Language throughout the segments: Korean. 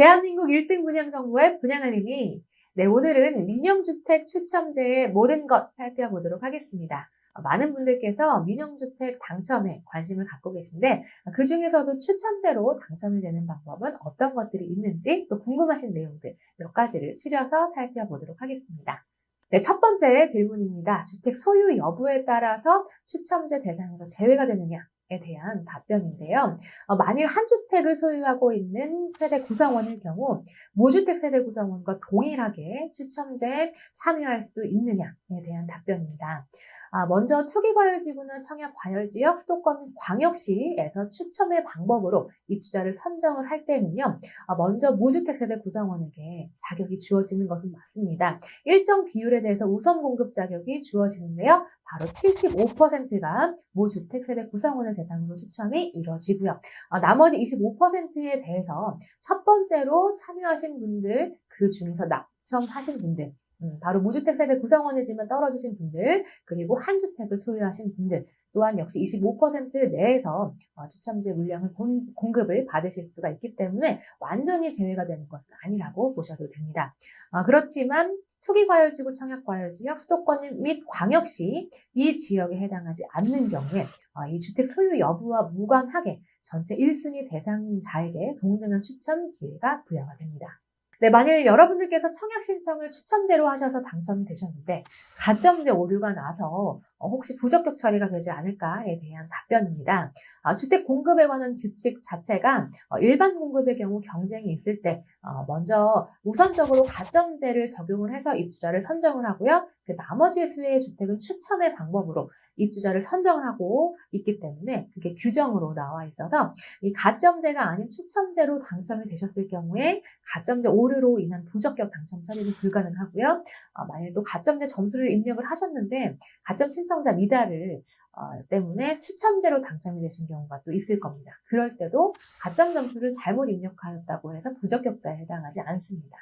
대한민국 1등 분양 정보의 분양 알림이 네, 오늘은 민영주택 추첨제의 모든 것 살펴보도록 하겠습니다. 어, 많은 분들께서 민영주택 당첨에 관심을 갖고 계신데 그 중에서도 추첨제로 당첨이 되는 방법은 어떤 것들이 있는지 또 궁금하신 내용들 몇 가지를 추려서 살펴보도록 하겠습니다. 네, 첫 번째 질문입니다. 주택 소유 여부에 따라서 추첨제 대상에서 제외가 되느냐? 에 대한 답변인데요. 어, 만일 한 주택을 소유하고 있는 세대 구성원일 경우 모주택 세대 구성원과 동일하게 추첨제에 참여할 수 있느냐에 대한 답변입니다. 아, 먼저 투기과열지구나 청약과열지역, 수도권 및 광역시에서 추첨의 방법으로 입주자를 선정을 할 때는요. 아, 먼저 모주택 세대 구성원에게 자격이 주어지는 것은 맞습니다. 일정 비율에 대해서 우선 공급 자격이 주어지는데요. 바로 75%가 모주택 세대 구성원을 대상으로 추첨이 이루어지고요. 어, 나머지 25%에 대해서 첫 번째로 참여하신 분들, 그 중에서 낙첨하신 분들, 음, 바로 무주택 세대 구성원이지만 떨어지신 분들, 그리고 한 주택을 소유하신 분들, 또한 역시 25% 내에서 어, 추첨제 물량을 본, 공급을 받으실 수가 있기 때문에 완전히 제외가 되는 것은 아니라고 보셔도 됩니다. 어, 그렇지만 투기과열지구 청약과열지역 수도권 및 광역시 이 지역에 해당하지 않는 경우에 어, 이 주택 소유 여부와 무관하게 전체 1순위 대상자에게 동등한 추첨 기회가 부여가 됩니다. 네, 만일 여러분들께서 청약 신청을 추첨제로 하셔서 당첨이 되셨는데 가점제 오류가 나서 어, 혹시 부적격 처리가 되지 않을까에 대한 답변입니다. 아, 주택 공급에 관한 규칙 자체가 어, 일반 공급의 경우 경쟁이 있을 때 어, 먼저 우선적으로 가점제를 적용을 해서 입주자를 선정을 하고요. 그 나머지 수의 주택은 추첨의 방법으로 입주자를 선정을 하고 있기 때문에 그게 규정으로 나와 있어서 이 가점제가 아닌 추첨제로 당첨이 되셨을 경우에 가점제 오류 로 인한 부적격 당첨 처리는 불가능하고요. 만약 또 가점제 점수를 입력을 하셨는데 가점 신청 신청자 미달을 어, 때문에 추첨제로 당첨이 되신 경우가 또 있을 겁니다. 그럴 때도 가점 점수를 잘못 입력하였다고 해서 부적격자에 해당하지 않습니다.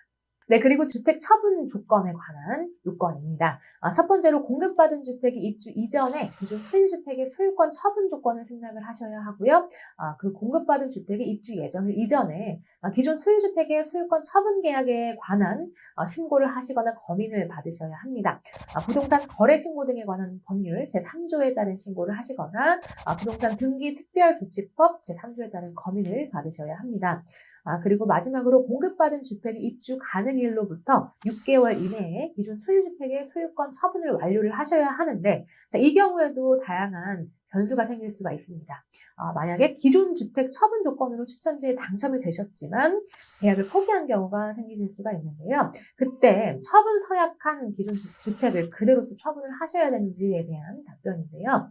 네, 그리고 주택 처분 조건에 관한 요건입니다. 아, 첫 번째로 공급받은 주택이 입주 이전에 기존 소유주택의 소유권 처분 조건을 생략을 하셔야 하고요. 아, 그 공급받은 주택의 입주 예정일 이전에 아, 기존 소유주택의 소유권 처분 계약에 관한 어, 신고를 하시거나 검인을 받으셔야 합니다. 아, 부동산 거래 신고 등에 관한 법률 제3조에 따른 신고를 하시거나 아, 부동산 등기 특별조치법 제3조에 따른 검인을 받으셔야 합니다. 아, 그리고 마지막으로 공급받은 주택이 입주 가능 일로부터 6개월 이내에 기존 소유주택의 소유권 처분을 완료를 하셔야 하는데 자, 이 경우에도 다양한 변수가 생길 수가 있습니다. 어, 만약에 기존 주택 처분 조건으로 추천제에 당첨이 되셨지만 계약을 포기한 경우가 생기실 수가 있는데요. 그때 처분 서약한 기존 주택을 그대로 또 처분을 하셔야 되는지에 대한 답변인데요.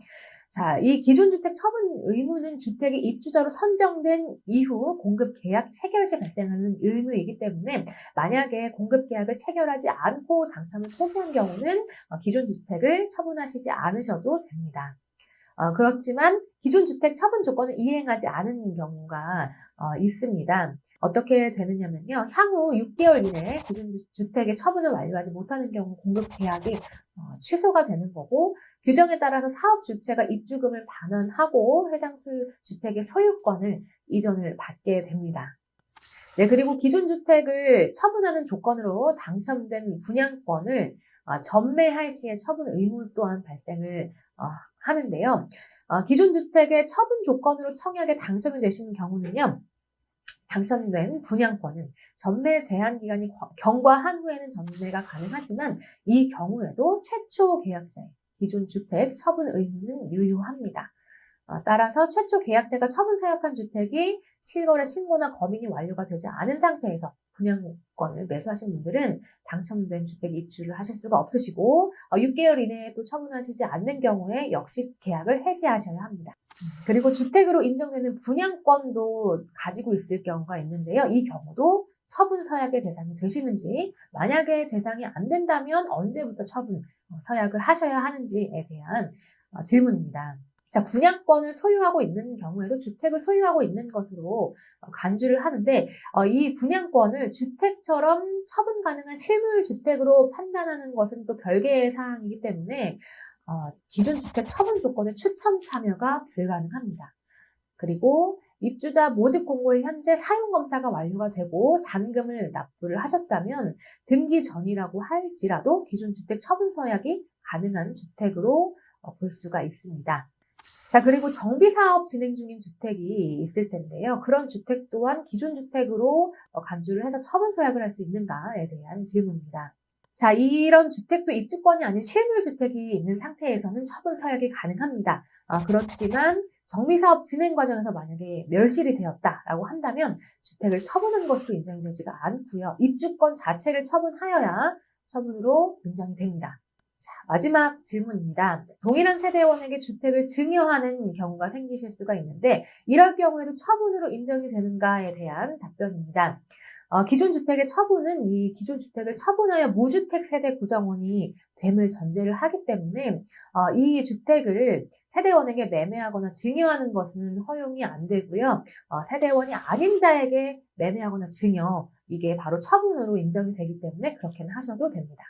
자, 이 기존 주택 처분 의무는 주택이 입주자로 선정된 이후 공급 계약 체결 시 발생하는 의무이기 때문에 만약에 공급 계약을 체결하지 않고 당첨을 포기한 경우는 어, 기존 주택을 처분하시지 않으셔도 됩니다. 어, 그렇지만 기존 주택 처분 조건을 이행하지 않은 경우가 어, 있습니다. 어떻게 되느냐면요. 향후 6개월 이내에 기존 주택의 처분을 완료하지 못하는 경우 공급 계약이 어, 취소가 되는 거고 규정에 따라서 사업 주체가 입주금을 반환하고 해당 주택의 소유권을 이전을 받게 됩니다. 네, 그리고 기존 주택을 처분하는 조건으로 당첨된 분양권을 어, 전매할 시에 처분 의무 또한 발생을 어, 하는데요. 어, 기존 주택의 처분 조건으로 청약에 당첨이 되시는 경우는요. 당첨된 분양권은 전매 제한 기간이 경과한 후에는 전매가 가능하지만 이 경우에도 최초 계약자의 기존 주택 처분 의무는 유효합니다. 어, 따라서 최초 계약자가 처분 사약한 주택이 실거래 신고나 검인이 완료가 되지 않은 상태에서 분양권을 매수하신 분들은 당첨된 주택 입주를 하실 수가 없으시고 6개월 어, 이내에 또 처분하시지 않는 경우에 역시 계약을 해지하셔야 합니다. 그리고 주택으로 인정되는 분양권도 가지고 있을 경우가 있는데요. 이 경우도 처분 서약의 대상이 되시는지, 만약에 대상이 안 된다면 언제부터 처분 어, 서약을 하셔야 하는지에 대한 어, 질문입니다. 자, 분양권을 소유하고 있는 경우에도 주택을 소유하고 있는 것으로 어, 간주를 하는데 어, 이 분양권을 주택처럼 처분 가능한 실물 주택으로 판단하는 것은 또 별개의 사항이기 때문에 어, 기존 주택 처분 조건의 추첨 참여가 불가능합니다. 그리고 입주자 모집 공고에 현재 사용 검사가 완료가 되고 잔금을 납부를 하셨다면 등기 전이라고 할지라도 기존 주택 처분 서약이 가능한 주택으로 어, 볼 수가 있습니다. 자, 그리고 정비 사업 진행 중인 주택이 있을 텐데요. 그런 주택 또한 기존 주택으로 어, 간주를 해서 처분 서약을 할 수 있는가에 대한 질문입니다. 자, 이런 주택도 입주권이 아닌 실물 주택이 있는 상태에서는 처분 서약이 가능합니다. 아, 그렇지만 정비사업 진행 과정에서 만약에 멸실이 되었다라고 한다면 주택을 처분한 것으로 인정이 되지가 않고요. 입주권 자체를 처분하여야 처분으로 인정이 됩니다. 자, 마지막 질문입니다. 동일한 세대원에게 주택을 증여하는 경우가 생기실 수가 있는데 이럴 경우에도 처분으로 인정이 되는가에 대한 답변입니다. 어, 기존 주택의 처분은 이 기존 주택을 처분하여 무주택 세대 구성원이 됨을 전제를 하기 때문에 어, 이 주택을 세대원에게 매매하거나 증여하는 것은 허용이 안 되고요. 어, 세대원이 아닌 자에게 매매하거나 증여 이게 바로 처분으로 인정이 되기 때문에 그렇게는 하셔도 됩니다.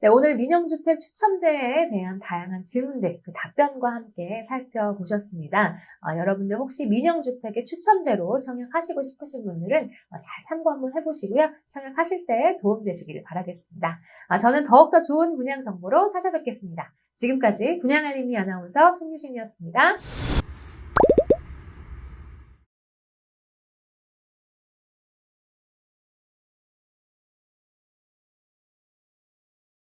네, 오늘 민영주택 추첨제에 대한 다양한 질문들, 그 답변과 함께 살펴보셨습니다. 어, 여러분들 혹시 민영주택의 추첨제로 청약하시고 싶으신 분들은 어, 잘 참고 한번 해보시고요. 청약하실 때 도움되시기를 바라겠습니다. 아, 저는 더욱더 좋은 분양 정보로 찾아뵙겠습니다. 지금까지 분양알림이 아나운서 손유신이었습니다.